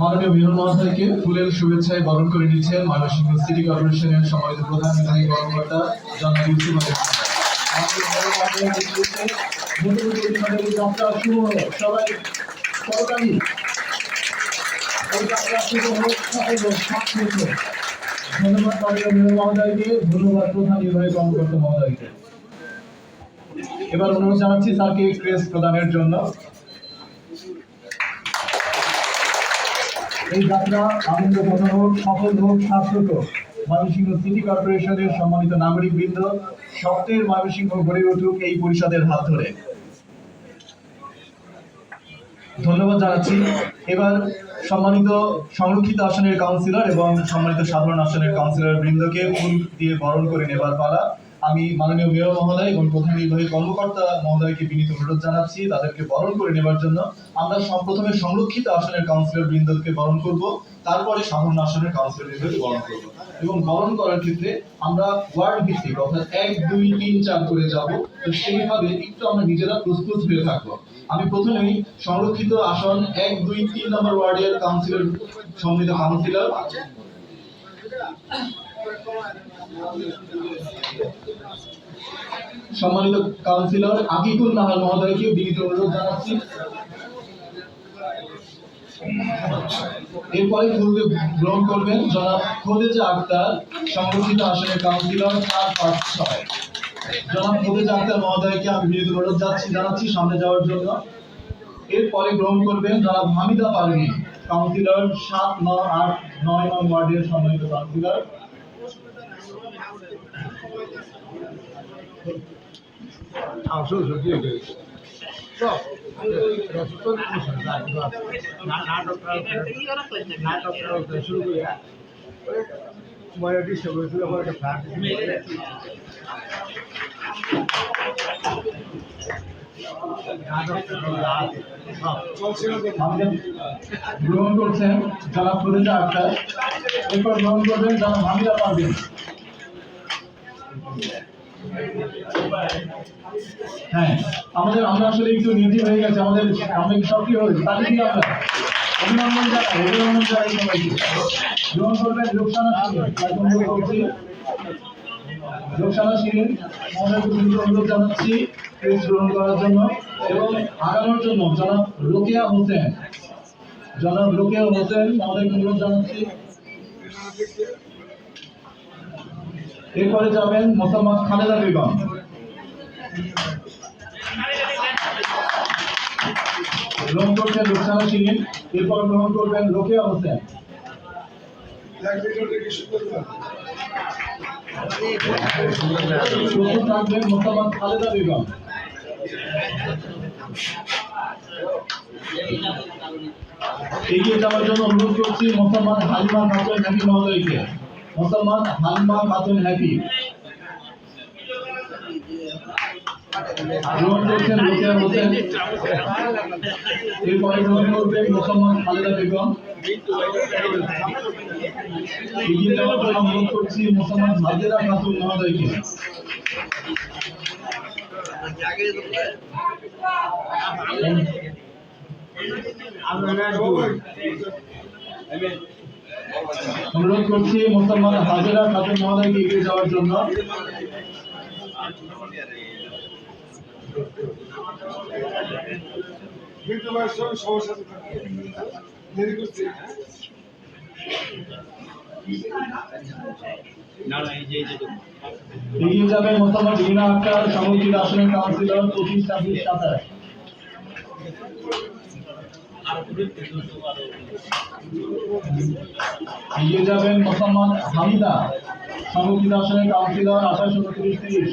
মাননীয় মেয়র মহাশয়কে ফুলের শুভেচ্ছায় বরণ করে নিচ্ছেন ময়মনসিংহ সিটি কর্পোরেশনের সম্মানিত প্রধান নির্বাহী কর্মকর্তা জনাব এবার অনুরোধ জানাচ্ছি স্যারকে ক্রেস প্রদানের জন্য। এই যাত্রা আনন্দপ্রদ হোক, সফল হোক, সার্থক হোক। ময়মনসিংহ সিটি কর্পোরেশনের সম্মানিত নাগরিক বৃন্দ স্বপ্নের ময়মনসিংহ গড়ে উঠুক এই পরিষদের হাত ধরে। ধন্যবাদ জানাচ্ছি। এবার সম্মানিত সংরক্ষিত আসনের কাউন্সিলর এবং সম্মানিত সাধারণ আসনের কাউন্সিলর বৃন্দকে ফুল দিয়ে বরণ করে নেবার পালা। আমি মাননীয় মেয়র মহোদয় এবং প্রধান নির্বাহী কর্মকর্তা মহোদয়কে বিনীত অনুরোধ জানাচ্ছি, তাদেরকে বরণ করে নেবার জন্য। আমরা প্রথমে সংরক্ষিত আসনের কাউন্সিলর বৃন্দকে বরণ করব, তারপরে সাধারণ আসনের কাউন্সিলর বৃন্দকে বরণ করব। এবং বরণ করার ক্ষেত্রে আমরা ওয়ার্ড ভিত্তিক অর্থাৎ এক, দুই, তিন, চার করে যাব, তো সেইভাবে একটু আমরা নিজেরা প্রস্তুত হয়ে থাকব। আমি প্রথমেই সংরক্ষিত আসন এক, দুই, তিন নম্বর ওয়ার্ডের কাউন্সিলর সম্মিলিত কাউন্সিলর সম্মানিত কাউন্সিলর আকিকুল নাহার মহোদয়কে বিনীত অনুরোধ জানাচ্ছি। এরপরে পূর্বে গ্রহণ করবেন জনাব খোদেজা আক্তার, সংরক্ষিত আসনের কাউন্সিলর চার পাঁচ ছয় জনাব খোদেজা আক্তার মহোদয়কে আমি বিনীত অনুরোধ যাচ্ছি জানাচ্ছি সামনে যাওয়ার জন্য। এরপরে গ্রহণ করবেন জনাব হামিদা পারভিন কাউন্সিলর সাত নয় আট নয় নং ওয়ার্ডের সম্মানিত কাউন্সিলর আমাদের গ্রহণ করছেন জনাব খোদেজা আক্তার এরপর গ্রহণ করবেন জনাব হামিদা পারভিন হ্যাঁ আমাদের আমরা আসলে একটু হয়ে গেছে, আমাদের আমরা সক্রিয় হয়েছি? কি আমরা অভিনন্দন জানাই অভিনন্দন জানাই সবাইকে। গ্রহণ করবেন, লোকসানা অনুরোধ জানাচ্ছি গ্রহণ করার জন্য এবং আগানোর জন্য জনাব হোসেন। জনাব হোসেন আমাদের অনুরোধ জানাচ্ছি। এরপরে যাবেন মোসাম্মদ খালেদা বেগম। গ্রহণ করছেন রুকসানা শিরিন এরপর গ্রহণ করবেন রোকেয়া হোসেন জন্য অনুরোধ করছি মোসাম্মদ হালিমা খাতুন, হ্যাপি মহোদয়কে। মোসাম্মদ হালিমা খাতুন, হ্যাপি। যাওয়ার জন্য অনুরোধ করছি মোসাম্মদ হাজেরা খাতুন মহোদয়কে। অনুরোধ করছি এগিয়ে যাওয়ার জন্য। কিন্তু ভাই সব সমস্যা দেরি করছি এগিয়ে যাবেন আক্তার আসনের কাউন্সিলর পঁচিশ ছাব্বিশ সাতাশ এগিয়ে যাবেন মোসাম্মদ হামিদা সংরক্ষিত আসনের কাউন্সিলর আঠাশ উনত্রিশ তিরিশ।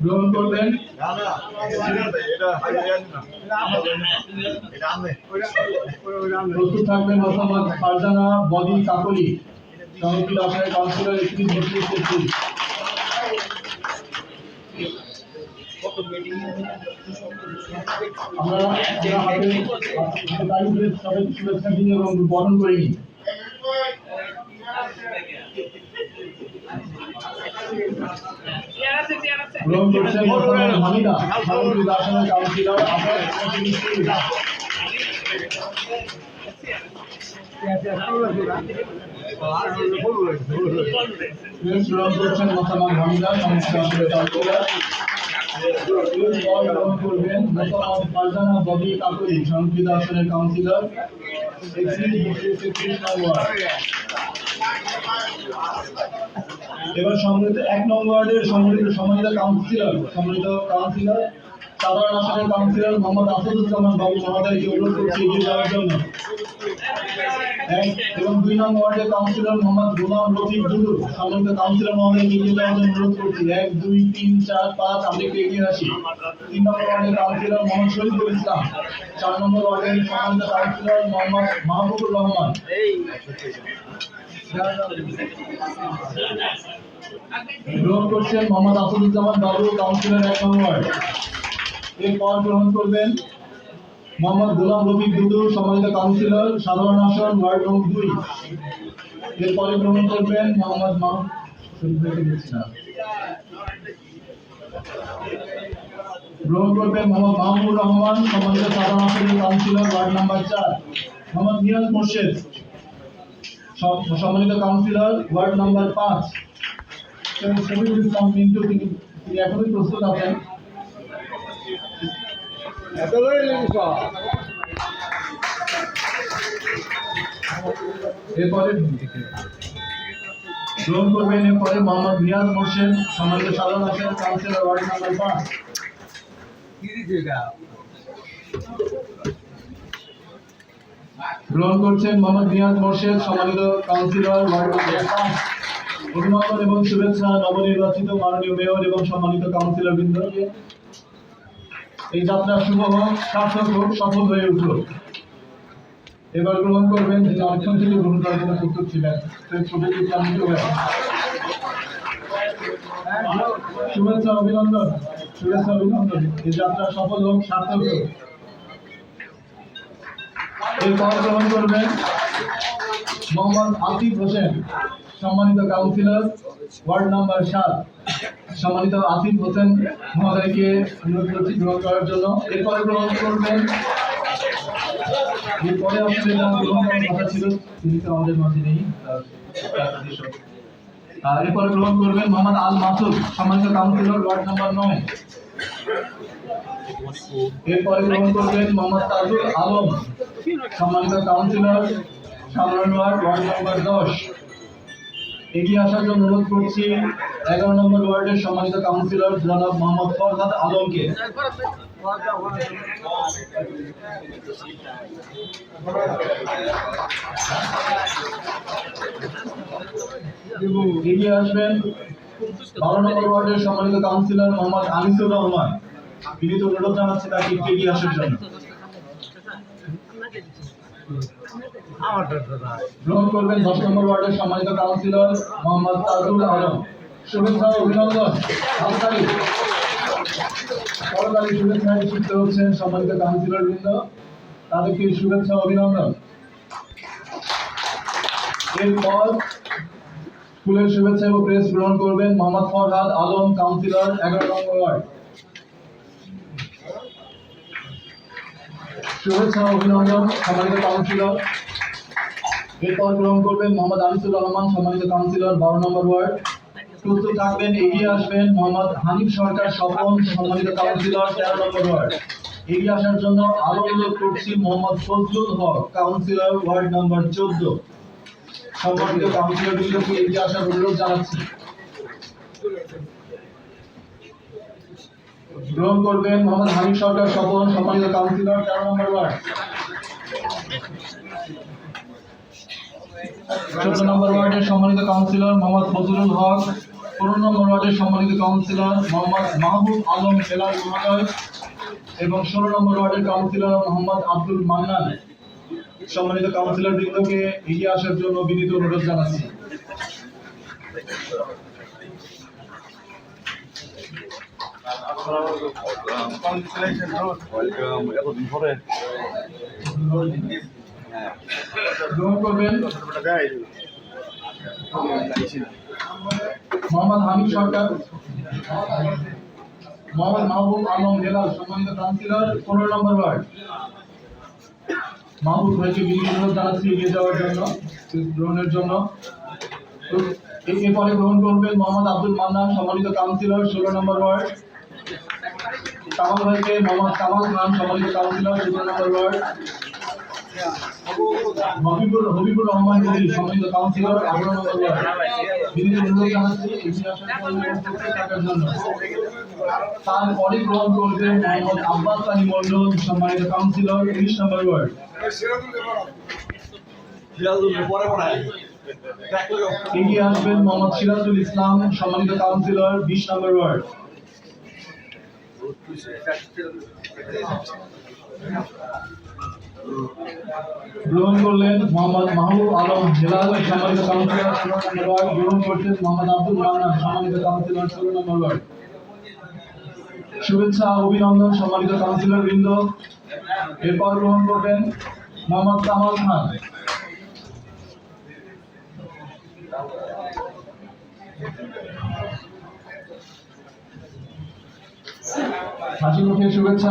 গ্রহণ করবেন প্রস্তুত থাকবেন মোহাম্মদ ফারজানা বদি কাকলি সংরক্ষিত আসনের আমরা হাতে হাতে বরণ করে নিই গ্রহণ করছেন হামিদা সংরক্ষিত আসনের কাউন্সিলর আপনার গ্রহণ করছেন মোহাম্মদ হামিদা আসনের কাউন্সিলর করবেন মোহাম্মদ ফারজানা ববি কাকুরি সংরক্ষিত আসনের কাউন্সিলর তেত্রিশ নম্বর এবার সম্মিলিত এক নম্বর ওয়ার্ডের সম্মিলিত সম্মানিত কাউন্সিলর সম্মিলিত কাউন্সিলর সাধারণ আসনের কাউন্সিলর মোহাম্মদ আসাদুজ্জামান বাবু মহোদয়কে অনুরোধ করছি এগিয়ে যাওয়ার জন্য। এবং দুই নম্বর ওয়ার্ডের কাউন্সিলর মোহাম্মদ গোলাম রফিক দুদু সম্মানিত কাউন্সিলর মহোদয়কে এগিয়ে যাওয়ার জন্য অনুরোধ করছি। এক, দুই, তিন, চার, পাঁচ আমরা একটু এগিয়ে আসি। তিন নম্বর ওয়ার্ডের কাউন্সিলর মোহাম্মদ শহীদুল ইসলাম, চার নম্বর ওয়ার্ডের সম্মানিত কাউন্সিলর মোহাম্মদ মাহবুবুর রহমান। গ্রহণ করছেন মোহাম্মদ আসাদুজ্জামান বাবু, কাউন্সিলর এক নম্বর। এরপর গ্রহণ করবেন মোহাম্মদ গোলাম রফিক দুদু সম্মানিত কাউন্সিলর, সাধারণ আসন, ওয়ার্ড নং দুই। এরপরে গ্রহণ করবেন মোহাম্মদ। গ্রহণ করবেন মোহাম্মদ মাহমুদ রহমান, সম্মানিত সাধারণ আসনের কাউন্সিলর, ওয়ার্ড নাম্বার চার। মোহাম্মদ নিয়াজ মোর্শেদ। সম্মানিত কাউন্সিলর ওয়ার্ড নাম্বার পাঁচ। ইসলাম মিন্টু তিনি তিনি এখনই প্রস্তুত আছেন। এরপরে গ্রহণ করবেন এরপরে মোহাম্মদ রিয়াজ মোর্শেদ সম্মানিত সাধারণ আসনের কাউন্সিলর ওয়ার্ড নাম্বার পাঁচ। গ্রহণ করছেন মোহাম্মদ রিয়াজ মোর্শেদ, সম্মানিত কাউন্সিলর অভিনন্দন এবং শুভেচ্ছা নবনির্বাচিত মাননীয় মেয়র এবং সম্মানিত কাউন্সিলর বৃন্দকে এই যাত্রা শুভ হোক, সার্থক হোক, সফল হয়ে উঠুক। এবার গ্রহণ করবেন যিনি অর্থন থেকে গ্রহণ করার জন্য প্রস্তুত ছিলেন সেই ছবি মিন্টু ভাই। শুভেচ্ছা, অভিনন্দন। শুভেচ্ছা, অভিনন্দন। এই যাত্রা সফল হোক, সার্থক হোক। এরপর গ্রহণ করবেন মোহাম্মদ আতিফ হোসেন, সম্মানিত কাউন্সিলর, ওয়ার্ড নাম্বার সাত। সম্মানিত আসিফ হোসেন মহোদয়কে অনুরোধ করছি গ্রহণ করার জন্য। এরপরে গ্রহণ করবেন। এরপরে ছিল, তিনি তো আমাদের মাঝে নেই এরপরে গ্রহণ করবেন মোহাম্মদ আল মাসুদ, সম্মানিত কাউন্সিলর, ওয়ার্ড নাম্বার নয়। এরপরে গ্রহণ করবেন মোহাম্মদ তাজুল আলম। সম্মানিত কাউন্সিলর ওয়ার্ড ওয়ার্ড নাম্বার দশ। এগিয়ে আসার জন্য অনুরোধ করছি, এগারো নম্বর ওয়ার্ডের সম্মানিত কাউন্সিলর জনাব মোহাম্মদ ফরহাদ আলমকে। এগিয়ে আসবেন বারো নম্বর ওয়ার্ডের সম্মানিত কাউন্সিলর মোহাম্মদ আনিসুর রহমান। অনুরোধ জানাচ্ছি তাকে একটু এগিয়ে আসার জন্য। গ্রহণ করবেন দশ নম্বর ওয়ার্ডের সম্মানিত কাউন্সিলর মোহাম্মদ তাজুল আলম। শুভেচ্ছা ও অভিনন্দন। সরকারি সরকারি শুভেচ্ছায় যুক্ত হচ্ছেন সম্মানিত কাউন্সিলর বৃন্দ তাদেরকে শুভেচ্ছা অভিনন্দন। এরপর স্কুলের শুভেচ্ছা এবং প্রেস গ্রহণ করবেন মোহাম্মদ ফরহাদ আলম কাউন্সিলর এগারো নম্বর ওয়ার্ড। শুভেচ্ছা অভিনন্দন। সম্মানিত কাউন্সিলর। এরপর গ্রহণ করবেন মোহাম্মদ আনিসুর রহমান, সম্মানিত কাউন্সিলর, বারো নম্বর ওয়ার্ড। প্রস্তুত থাকবেন, এগিয়ে আসবেন মোহাম্মদ হানিফ সরকার স্বপন, সম্মানিত কাউন্সিলর, তেরো নম্বর ওয়ার্ড। এগিয়ে আসার জন্য আরও অনুরোধ করছি Mohammad Fazlul Haque, councillor, ward number চোদ্দ। সম্মানিত কাউন্সিলর বৃন্দকে এগিয়ে আসার অনুরোধ জানাচ্ছি। গ্রহণ করবেন মোহাম্মদ হানিফ সরকার স্বপন সম্মানিত কাউন্সিলর তেরো নম্বর ওয়ার্ড। চোদ্দ নম্বর ওয়ার্ডের সম্মানিত কাউন্সিলর মোহাম্মদ ফজলুল হক, পনেরো নম্বর ওয়ার্ডের সম্মানিত কাউন্সিলর মোহাম্মদ মাহবুব আলম হেলাল মহোদয় এবং ষোলো নম্বর ওয়ার্ডের কাউন্সিলর মোহাম্মদ আব্দুল মান্নান। সম্মানিত কাউন্সিলর বৃন্দকে এগিয়ে আসার জন্য বিনীত অনুরোধ জানাচ্ছি। গ্রহণ করবেন মোহাম্মদ হামিদ সরকার, মোহাম্মদ মাহবুব আলম হেলাল সম্মানিত কাউন্সিলর পনেরো নম্বর ওয়ার্ড। মাহবুব ভাইকে বিনীত জানাচ্ছি এগিয়ে যাওয়ার জন্য, গ্রহণের জন্য। এরপরে গ্রহণ করবেন মোহাম্মদ আব্দুল মান্নান, সম্মানিত কাউন্সিলর, ষোলো নম্বর ওয়ার্ড। কামাল ভাইকে মোহাম্মদ কামাল খান সম্মানিত কাউন্সিলর ষোলো নম্বর ওয়ার্ড। হবিবুর হবিবুর রহমান নদী সম্মানিত কাউন্সিলর আঠারো নম্বর ওয়ার্ড। বিনীত অনুরোধ জানাচ্ছি এগিয়ে আসার জন্য উপস্থিত থাকার জন্য। তারপরে গ্রহণ করবেন মোহাম্মদ আব্বাস আলী মন্ডল সম্মানিত কাউন্সিলর উনিশ নম্বর ওয়ার্ড। এগিয়ে আসবেন মোহাম্মদ সিরাজুল ইসলাম সম্মানিত কাউন্সিলর বিশ নম্বর ওয়ার্ড। গ্রহণ করলেন মোহাম্মদ মাহবুব আলম হেলাল সম্মানিত কাউন্সিলর গ্রহণ করছেন মোহাম্মদ আব্দুল মান্নান সম্মানিত কাউন্সিলর ষোলো নম্বর শুভেচ্ছা অভিনন্দন সম্মানিত কাউন্সিলর বৃন্দ। এরপর গ্রহণ করবেন মোহাম্মদ কামাল খান। হাসি মুখে শুভেচ্ছা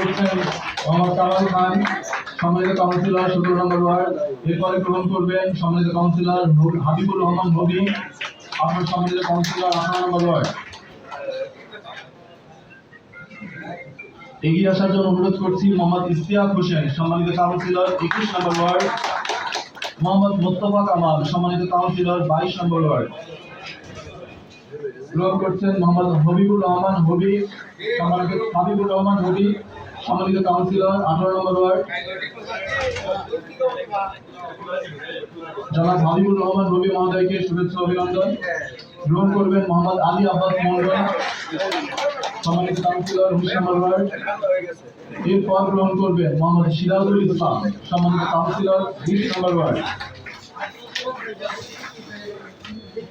হচ্ছেন Kamal Khan councillor number ward এরপরে গ্রহণ করবেন কাউন্সিলর হাবিবুর রহমান হবি আপনার কাউন্সিলর আঠারো নম্বর ওয়ার্ড এগিয়ে আসার জন্য অনুরোধ করছি মোহাম্মদ ইস্তিয়াক হোসেন, সম্মানিত কাউন্সিলর একুশ নম্বর ওয়ার্ড। মোহাম্মদ মোস্তফা কামাল, সম্মানিত কাউন্সিলর বাইশ নম্বর ওয়ার্ড। গ্রহণ করছেন মোহাম্মদ হবিবুর রহমান হবি হাবিবুর রহমান হবি, সম্মানিত কাউন্সিলর, আঠারো নম্বর ওয়ার্ড। জনাব হাবিবুর রহমান রবি মহোদয়কে শুভেচ্ছা অভিনন্দন। গ্রহণ করবেন মোহাম্মদ আলী আব্বাস মন্ডল সম্মানিত কাউন্সিলর নম্বর ওয়ার্ড। এরপর গ্রহণ করবেন মোহাম্মদ সিরাজুল ইসলাম, সম্মানিত কাউন্সিলর, বিশ নম্বর ওয়ার্ড।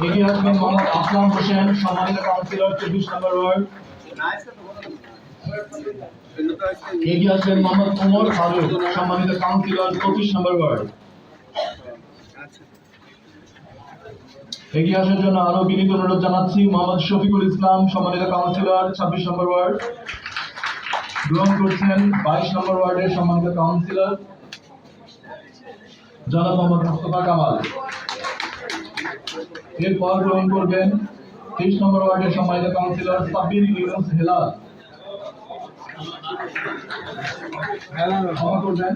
এগিয়ে আসবেন আসলাম হোসেন সম্মানিত কাউন্সিলর চব্বিশ নম্বর সম্মানিত কাউন্সিলর নম্বর এগিয়ে আসার জন্য আরও বিনীত অনুরোধ জানাচ্ছি মোহাম্মদ শফিকুল ইসলাম সম্মানিত কাউন্সিলর ছাব্বিশ নম্বর ওয়ার্ড গ্রহণ করছেন বাইশ নম্বর ওয়ার্ডের সম্মানিত কাউন্সিলর জনাব মোহাম্মদ মুস্তফা কামাল। এরপর গ্রহণ করবেন তেইশ নম্বর ওয়ার্ডের সম্মানিত কাউন্সিলর সাব্বির ইউনুস হেলাল। ক্ষমা করবেন।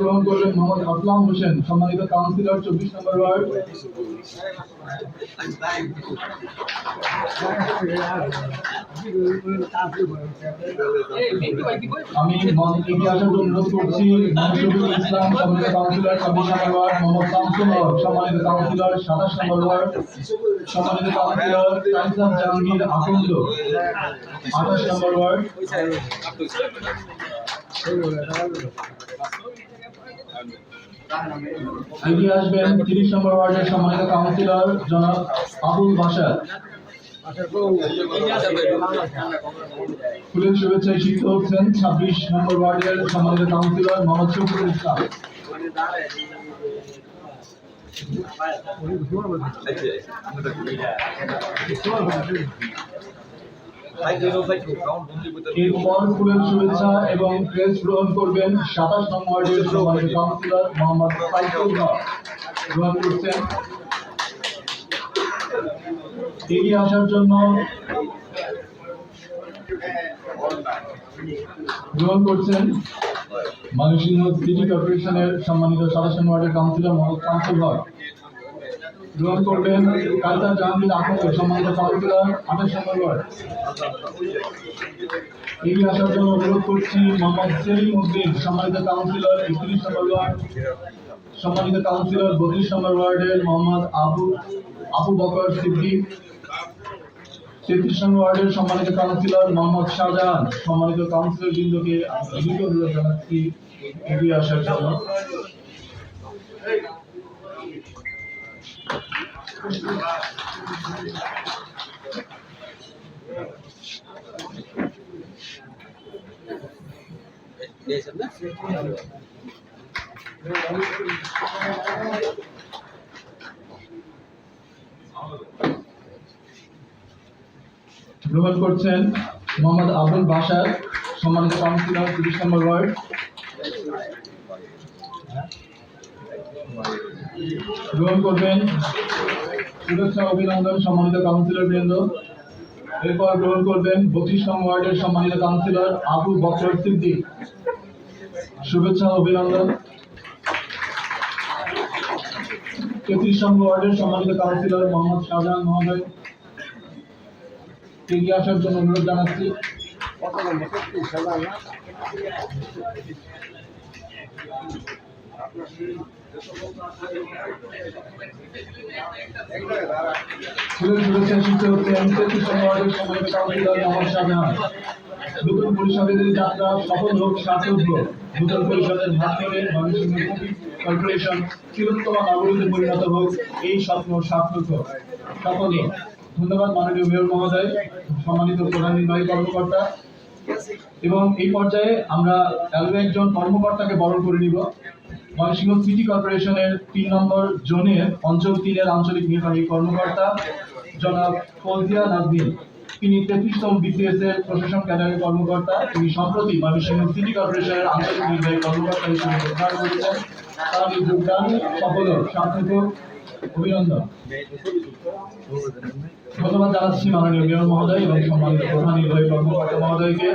গ্রহণ করবেন মোহাম্মদ আসলাম হোসেন, সম্মানিত কাউন্সিলর, চব্বিশ নম্বর ওয়ার্ড। আমি ইসলাম, সম্মানিত কাউন্সিলর ছাব্বিশ number ward, Mohammad Shamsul councillor, সাতাশ number ward councillor Kaiser Jahangir এগিয়ে আসবেন তিরিশ নম্বর ওয়ার্ডের সম্মানিত কাউন্সিলর জনাব আবুল বাসার ফুলের শুভেচ্ছায় শিক্ষিত হচ্ছেন ছাব্বিশ নম্বর ওয়ার্ডের সম্মানিত কাউন্সিলর মোহাম্মদ শফিকুল ইসলাম। এরপর শুভেচ্ছা এবং গ্রহণ করবেন সাতাশ কাউন্সিলর মোহাম্মদ সাইফুল গ্রহণ করছেন। এগিয়ে আসার জন্য গ্রহণ করছেন। ময়মনসিংহ সিটি কর্পোরেশনের সম্মানিত সাতাশ ওয়ার্ডের কাউন্সিলর মোহাম্মদ শামসুল হক। গ্রহণ করবেন কালচার জাহাঙ্গীর আহমেদ সম্মানিত কাউন্সিলর আঠাশ নম্বর এগিয়ে আসার জন্য অনুরোধ করছি মোহাম্মদ সেলিম উদ্দিন, সম্মানিত কাউন্সিলর, একত্রিশ নম্বর ওয়ার্ড। সম্মানিত কাউন্সিলর, বত্রিশ নম্বর ওয়ার্ডের মোহাম্মদ আবু আবু বকর সিদ্দিক। তেত্রিশ নম্বর ওয়ার্ডের সম্মানিত কাউন্সিলর মোহাম্মদ শাহজাহান, সম্মানিত কাউন্সিলর বৃন্দকে অনুরোধ জানাচ্ছি এগিয়ে আসার জন্য। গ্রহণ করছেন মোহাম্মদ আবুল বাসার সম্মানিত কাউন্সিলর তিরিশ নম্বর ওয়ার্ড গ্রহণ করবেন। শুভেচ্ছা, অভিনন্দন, সম্মানিত কাউন্সিলর বৃন্দ। এরপর গ্রহণ করবেন বত্রিশ নম্বর ওয়ার্ডের সম্মানিত কাউন্সিলর আবু বকর সিদ্দিক। শুভেচ্ছা, অভিনন্দন। তেত্রিশ নম্বর ওয়ার্ডের সম্মানিত কাউন্সিলর মোহাম্মদ শাহজাহান মহোদয়। এগিয়ে আসার জন্য অনুরোধ জানাচ্ছি। ফুলের নতুন পরিষদের যাত্রা সফল হোক, সার্থক হোক, নতুন পরিষদের মাধ্যমে ময়মনসিংহ কর্পোরেশন পরিণত হোক, এই স্বপ্ন সার্থক হোক। ধন্যবাদ মাননীয় মেয়র মহোদয়, সম্মানিত প্রধান নির্বাহী কর্মকর্তা। এবং এই পর্যায়ে আমরা একজন কর্মকর্তাকে বরণ করে নিব। ময়মনসিংহ সিটি কর্পোরেশনের তিন নম্বর জোনের অঞ্চল তিনের আঞ্চলিক নির্বাহী কর্মকর্তা জনাব ফৌজিয়া নাজনীন তিনি তেত্রিশতম বিসিএস এর প্রশাসন ক্যাডারের কর্মকর্তা। তিনি সম্প্রতি ময়মনসিংহ সিটি কর্পোরেশনের আঞ্চলিক নির্বাহী কর্মকর্তা হিসেবে প্রধান করেছেন। তার এই যোগদান হোক, সার্থক অভিনন্দন। ধন্যবাদ জানাচ্ছি মাননীয় মেয়র মহোদয় এবং সম্মানিত প্রধান নির্বাহী কর্মকর্তা মহোদয়কে।